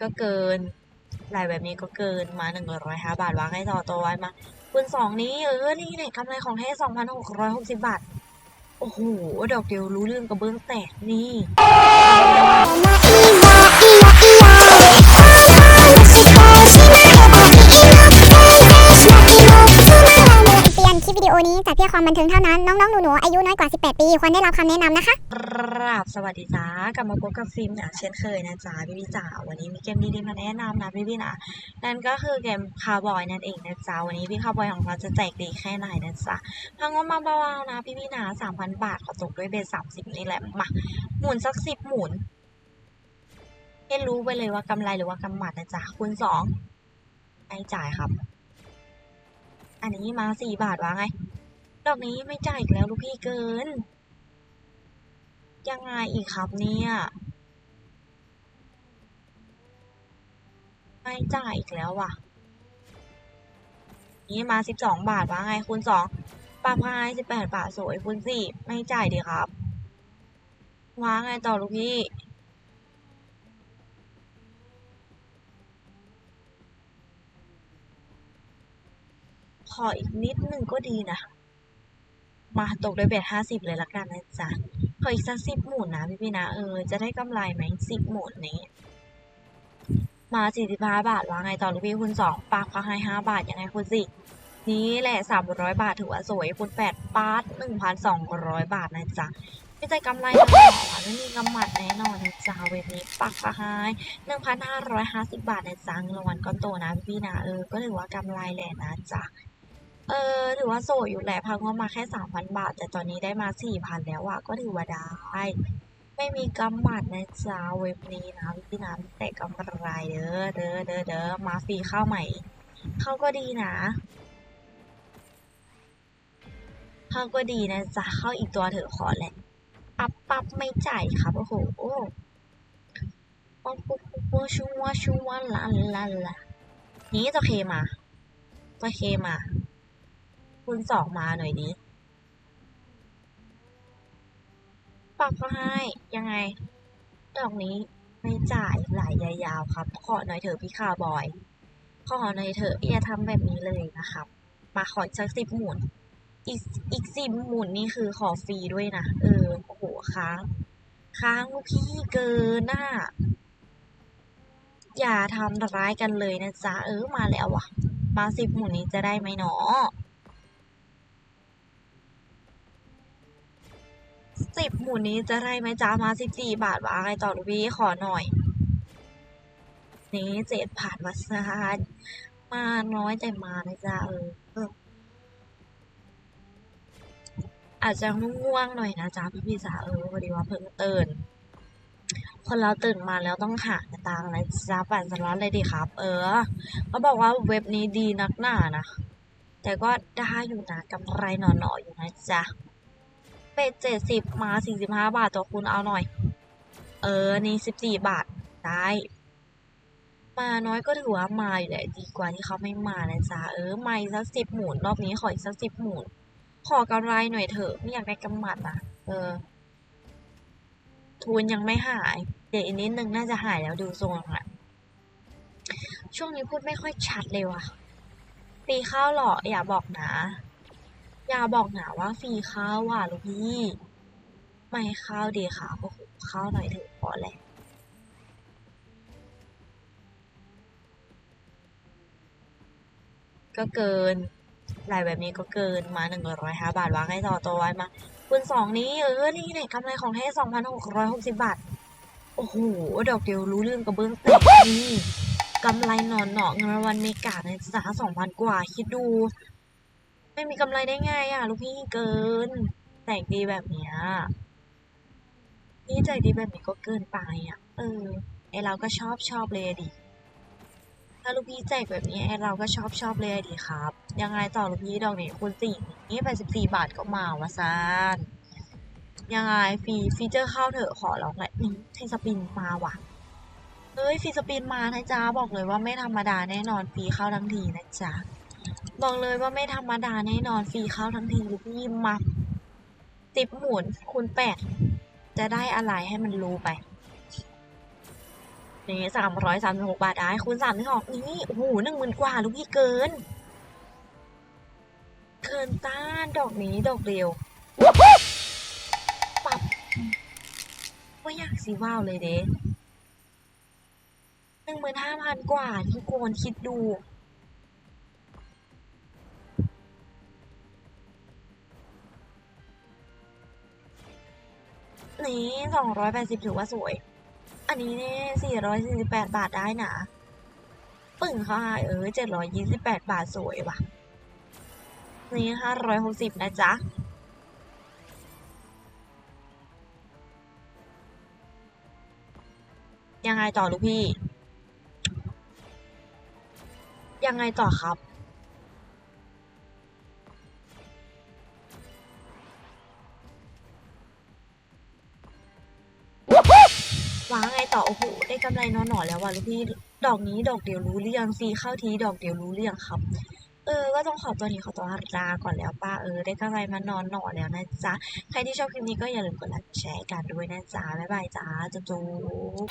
ก็เกินรายแบบนี้ก็เกินมาหนึ่งร้อยห้าบาทวางให้ต่อตัวไว้มาคูณสองนี้เออนี่เนี่ยกำไรของแท้สองพันหกร้อยหกสิบบาท โอ้โห ดอกเดียวรู้เรื่องกระเบื้องแตกนี่ นี้จัดเพื่อความบันเทิงเท่านั้น น้องๆ หนูๆ อายุน้อยกว่า 18 ปี ควรได้รับคำแนะนำนะคะกราบสวัสดีจ้ากลับมาพบกับฟิล์มนะเช่นเคยนะจ๊ะพี่พี่จ๋าวันนี้มีเกมดีๆมาแนะนำนะพี่พี่นะนั่นก็คือเกมคาร์บอยนั่นเองนะจ๊ะวันนี้พี่คาร์บอยของเราจะแจกดีแค่ไหนนะจ๊ะพังงบมาเบาๆนะพี่พี่นะสามพันบาทขอตกด้วยเบสสามสิบนี่แหละมาหมุนสักสิบหมุนให้รู้ไปเลยว่ากำไรหรือว่ากำหมัดนะจ๊ะคูณสองไม่จ่ายครับอันนี้มาสี่บาทวะไง ดอกนี้ไม่จ่ายอีกแล้วลูกพี่เกิน ยังไงอีกครับเนี่ย ไม่จ่ายอีกแล้วว่ะ นี่มาสิบสองบาทวะไงคูณสองปลาพายสิบแปดบาทสวยคูณสี่ไม่จ่ายดีครับว้าไงต่อลูกพี่ขออีกนิดนึงก็ดีนะ มาตกด้วยเบ็ดห้าสิบเลยละกันนะจ๊ะขออีกสักสิบหมุนนะพี่พี่นะเออจะได้กำไรไหมสิบหมุนนี้ มาสี่สิบห้าบาทว่าไงต่อลูกพี่คุณสองปากเขาให้ห้าบาทยังไงคุณสินี่แหละสามร้อยบาทถือว่าสวยคุณแปดปาร์ตหนึ่งพันสองร้อยบาทนะจ๊ะไม่ใจกำไรแน่นอนไม่มีกำหมัดแน่นอนนะจ๊ะเว็บนี้ปักเขาให้หนึ่งพันห้าร้อยห้าสิบบาทนะจ๊ะเงินรางวัลก้อนโตนะพี่นะเออก็ถือว่ากำไรแหละนะจ๊ะ เออถือว่าโสดอยู่แหละพังว่ามาแค่สามพันบาท แต่ตอนนี้ได้มาสี่พันแล้วอะก็ถือว่าได้ไม่มีกำหมัดนะจ๊ะเว็บนี้นะพี่น้ำแต่กำไรเด้อเด้อเด้อเด้อมาฟรีเข้าใหม่เข้าก็ดีนะเข้าก็ดีนะจ๊ะเข้าอีกตัวเถอะขอแหละปั๊บปั๊บไม่จ่ายครับโอ้โหป๊อปปุ๊บปุ๊บปุ๊บชัวชัวลาลาลานี้จะเคมาจะเคมา คูณสองมาหน่อยดิปรับก็ให้ยังไง ดอกนี้ไม่จ่ายหลายยาวๆครับ ขอหน่อยเถอะพี่คาวบอย ขอหน่อยเถอะอย่าทำแบบนี้เลยนะครับ มาขออีกสักสิบหมุน อีกอีกสิบหมุนนี่คือขอฟรีด้วยนะ เออโอ้โหค้าง ค้างลูกพี่เกินน่ะอย่าทำร้ายกันเลยนะจ๊ะ เออมาแล้วว่ะ มาสิบหมุนนี้จะได้ไหมหนอ สิบหมุนนี้จะได้ไหมจ้ามาสิบสี่บาทวะไงต่อลูกพี่ขอหน่อย นี่เจ็ดผ่านวัสานมาน้อยแต่มานะจ้าเออ อาจจะง่วงหน่อยนะจ้าพี่พี่ๆจ๋าเออพอดีว่าเพิ่งตื่นคนเราตื่นมาแล้วต้องหาตังค์นะจ้าปั่นสล็อตเลยดีครับ เออเขาบอกว่าเว็บนี้ดีนักหนานะแต่ก็ได้อยู่นะกำไรหน่อๆอยู่นะจ๊ะ เป็ดเจ็ดสิบมาสี่สิบห้าบาทตัวคุณเอาหน่อย เออ นี่สิบสี่บาท ได้ มาน้อยก็ถือว่ามาอยู่แหละดีกว่าที่เขาไม่มานะจ๊ะเออมาสักสิบหมุนรอบนี้ขออีกสักสิบหมุนขอกำไรหน่อยเถอะไม่อยากได้กำหมัดนะเออ ทุนยังไม่หาย เดี๋ยวอีกนิดนึงน่าจะหายแล้วดูทรงอะช่วงนี้พูดไม่ค่อยชัดเลยว่ะฟรีข้าวหรออย่าบอกนะ อย่าบอกหนะว่าฟรีข้าวว่ะลูกพี่ ไม่ข้าวดีค่ะโอ้โหข้าวหน่อยเถอะพอแหละก็เกินรายแบบนี้ก็เกินมาหนึ่งร้อยห้าบาทวางให้ต่อตัวไว้มาคูณสองนี้เออ นี่เนี่ยกำไรของแท้สองพันหกร้อยหกสิบบาท โอ้โห ดอกเดียวรู้เรื่องกระเบื้องแตกนี่กำไรหนอนเนาะเงินรางวัลเมกาในสาสองพันกว่า คิดดู ไม่มีกำไรได้ไงอะ ลูกพี่เกินแจกดีแบบเนี้ยนี่แจดีแบบนี้ก็เกินไปอะ เออ ไอเราก็ชอบชอบเลยอะดิ ถ้าลูกพี่แจกแบบนี้ไอเราก็ชอบชอบเลยอะดิครับ ยังไงต่อลูกพี่ดอกนี้คูณสี่นี่แปสิบสี่บาทก็มาวะซานยังไงฟีฟีเจอร์เข้าเถอะขอร้องแหละนี่ให้สปินมาว่ะเฮ้ยฟีสปินมานะจ๊ะบอกเลยว่าไม่ธรรมดาแน่นอนฟีเข้าทั้งทีนะจ๊ะ บอกเลยว่าไม่ธรรมดาแน่นอนฟรีเข้าทั้งทีลูกพี่มาติบหมุนคูณแปดจะได้อะไรให้มันรู้ไปเนี่สามร้อยสามสิบหกบาทได้คูณสามที่สองนี่โอ้โหหนึ่งหมื่นกว่าลูกพี่เกิน เกินต้านดอกนี้ดอกเดียวปับว่าอยากสีว้าวเลยเด้หนึ่งหมื่นห้าพันกว่าทุกคนคิดดู นี่สองร้อยแปดสิบถือว่าสวย อันนี้เนี่ยสี่ร้อยสี่สิบแปดบาทได้นะปึ่งค่ะเออเจ็ดร้อยยี่สิบแปดบาทสวยว่ะ นี่ห้าร้อยหกสิบนะจ๊ะยังไงต่อลูกพี่ ยังไงต่อครับ วางไงต่อโอ้โหได้กำไรนอนหนอแล้วว่ะลูกพี่ดอกนี้ดอกเดียวรู้หรือยังซีเข้าทีดอกเดียวรู้หรือยังครับ เออก็ต้องขอบตัวนี้ขอตัวลาก่อนแล้วป้าเออได้กำไรมานอนหนอแล้วนะจ๊ะใครที่ชอบคลิปนี้ก็อย่าลืมกดไลค์แชร์กันด้วยนะจ๊ะบ๊ายบายจ้าจุ๊บ